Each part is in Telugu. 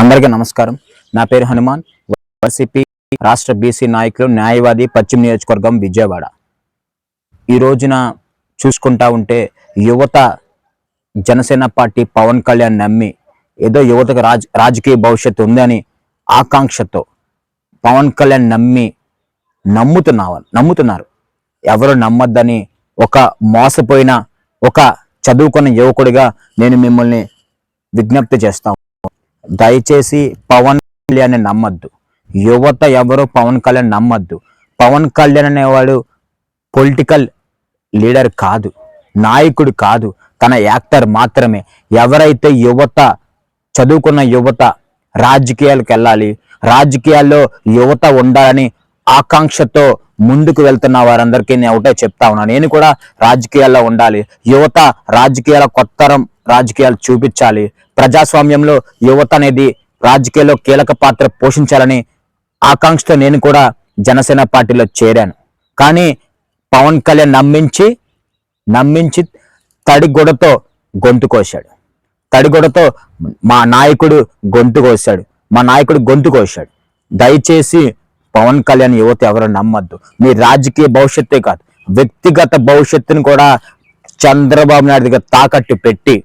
అందరికీ నమస్కారం. నా పేరు హనుమాన్. వైసీపీ రాష్ట్ర బీసీ నాయకులు న్యాయవాది పశ్చిమ నియోజకవర్గం విజయవాడ. ఈ రోజున చూసుకుంటా ఉంటే యువత జనసేన పార్టీ పవన్ కళ్యాణ్ నమ్మి ఏదో యువతకు రాజ్ రాజకీయ భవిష్యత్తు ఉందని ఆకాంక్షతో పవన్ కళ్యాణ్ నమ్మి నమ్ముతున్నా నమ్ముతున్నారు. ఎవరు నమ్మొద్దని ఒక మోసపోయిన ఒక చదువుకున్న యువకుడిగా నేను మిమ్మల్ని విజ్ఞప్తి చేస్తాను దయచేసి పవన్ కళ్యాణ్ నమ్మద్దు. యువత ఎవరు పవన్ కళ్యాణ్ నమ్మద్దు. పవన్ కళ్యాణ్ అనేవాడు పొలిటికల్ లీడర్ కాదు నాయకుడు కాదు తన యాక్టర్ మాత్రమే. ఎవరైతే యువత చదువుకున్న యువత రాజకీయాలకు వెళ్ళాలి రాజకీయాల్లో యువత ఉండాలని ఆకాంక్షతో ముందుకు వెళ్తున్న వారందరికీ నేను ఒకటే చెప్తా ఉన్నాను నేను కూడా రాజకీయాల్లో ఉండాలి. యువత రాజకీయాల కొత్తరం రాజకీయాలు చూపించాలి. ప్రజాస్వామ్యంలో యువత అనేది రాజకీయాల్లో కీలక పాత్ర పోషించాలని ఆకాంక్షతో నేను కూడా జనసేన పార్టీలో చేరాను. కానీ పవన్ కళ్యాణ్ నమ్మించి నమ్మించి తడిగొడతో గొంతు కోశాడు. తడిగొడతో మా నాయకుడు గొంతు కోశాడు. మా నాయకుడు గొంతు కోశాడు. దయచేసి పవన్ కళ్యాణ్ యువత ఎవరు నమ్మద్దు. మీ రాజకీయ భవిష్యత్తే కాదు. వ్యక్తిగత భవిష్యత్తును కూడా చంద్రబాబు నాయుడు దగ్గర తాకట్టు పెట్టి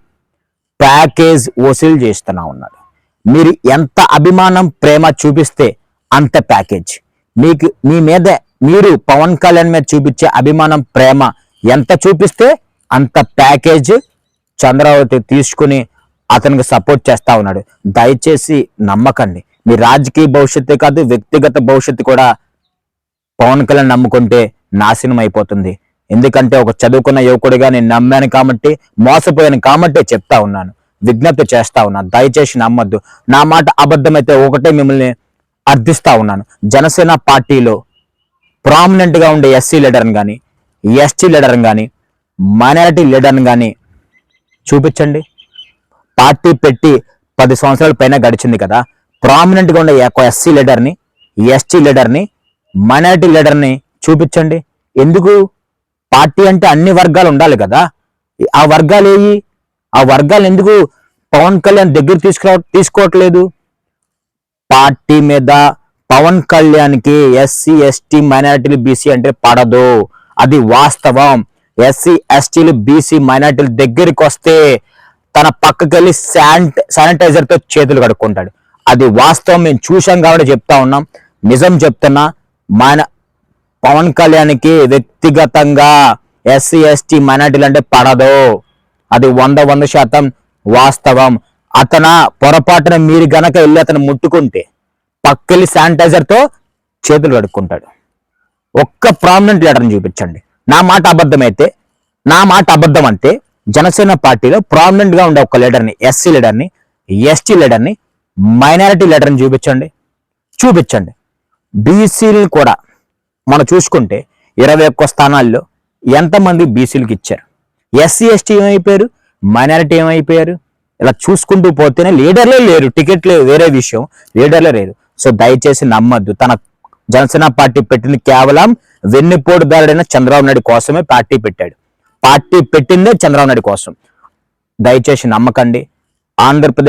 ప్యాకేజ్ వసూలు చేస్తున్నా ఉన్నాడు. మీరు ఎంత అభిమానం ప్రేమ చూపిస్తే అంత ప్యాకేజ్. మీకు మీ మీద మీరు పవన్ కళ్యాణ్ మీద చూపించే అభిమానం ప్రేమ ఎంత చూపిస్తే అంత ప్యాకేజ్ చంద్రబాబు తీసుకుని అతనికి సపోర్ట్ చేస్తా ఉన్నాడు. దయచేసి నమ్మకండి. మీ రాజకీయ భవిష్యత్తే కాదు వ్యక్తిగత భవిష్యత్తు కూడా పవన్ కళ్యాణ్ నమ్ముకుంటే నాశనం అయిపోతుంది. ఎందుకంటే ఒక చదువుకున్న యువకుడిగా నేను నమ్మాను కాబట్టి మోసపోయాను కాబట్టే చెప్తా ఉన్నాను. విజ్ఞప్తి చేస్తా ఉన్నాను దయచేసి నమ్మద్దు. నా మాట అబద్ధమైతే ఒకటే మిమ్మల్ని అర్థిస్తా ఉన్నాను. జనసేన పార్టీలో ప్రామినెంట్గా ఉండే ఎస్సీ లీడర్ని కానీ ఎస్టీ లీడర్ని కానీ మైనారిటీ లీడర్ని కానీ చూపించండి. పార్టీ పెట్టి పది సంవత్సరాల పైన గడిచింది కదా. ప్రామినెంట్గా ఉండే ఒక ఎస్సీ లీడర్ని ఎస్టీ లీడర్ని మైనారిటీ లీడర్ని చూపించండి. ఎందుకు? పార్టీ అంటే అన్ని వర్గాలు ఉండాలి కదా. ఆ వర్గాలు ఏవి? ఆ వర్గాలు ఎందుకు పవన్ కళ్యాణ్ దగ్గర తీసుకురా తీసుకోవట్లేదు? పార్టీ మీద పవన్ కళ్యాణ్కి ఎస్సీ ఎస్టీ మైనారిటీలు బీసీ అంటే పడదు. అది వాస్తవం. ఎస్సీ ఎస్టీలు బీసీ మైనారిటీల దగ్గరికి వస్తే తన పక్కకెళ్ళి శానిటైజర్తో చేతులు కడుక్కుంటాడు. అది వాస్తవం మేము చూసాం కాబట్టి చెప్తా ఉన్నాం. నిజం చెప్తున్నా మన పవన్ కళ్యాణ్కి వ్యక్తిగతంగా ఎస్సీ ఎస్టీ మైనార్టీలు అంటే పడదు. అది వంద వంద శాతం వాస్తవం. అతన పొరపాటున మీరు గనక వెళ్ళి అతను ముట్టుకుంటే పక్కెళ్ళి శానిటైజర్తో చేతులు కడుక్కుంటాడు. ఒక్క ప్రామినెంట్ లీడర్ని చూపించండి. నా మాట అబద్ధమైతే నా మాట అబద్ధం అంటే జనసేన పార్టీలో ప్రామినెంట్గా ఉండే ఒక లీడర్ని ఎస్సీ లీడర్ని ఎస్టీ లీడర్ని మైనారిటీ లెటర్ని చూపించండి. చూపించండి. బీసీలు కూడా మనం చూసుకుంటే ఇరవై ఒక్క స్థానాల్లో ఎంతమంది బీసీలకు ఇచ్చారు? ఎస్సీ ఎస్టీ ఏమైపోయారు? మైనారిటీ ఏమైపోయారు? ఇలా చూసుకుంటూ పోతేనే లీడర్లే లేరు. టికెట్లే వేరే విషయం. లీడర్లే లేరు సో దయచేసి నమ్మద్దు. తన జనసేన పార్టీ పెట్టింది కేవలం వెన్నుపోటుదారుడైన చంద్రబాబు నాయుడు కోసమే పార్టీ పెట్టాడు. పార్టీ పెట్టిందే చంద్రబాబు నాయుడు కోసం. దయచేసి నమ్మకండి. ఆంధ్రప్రదేశ్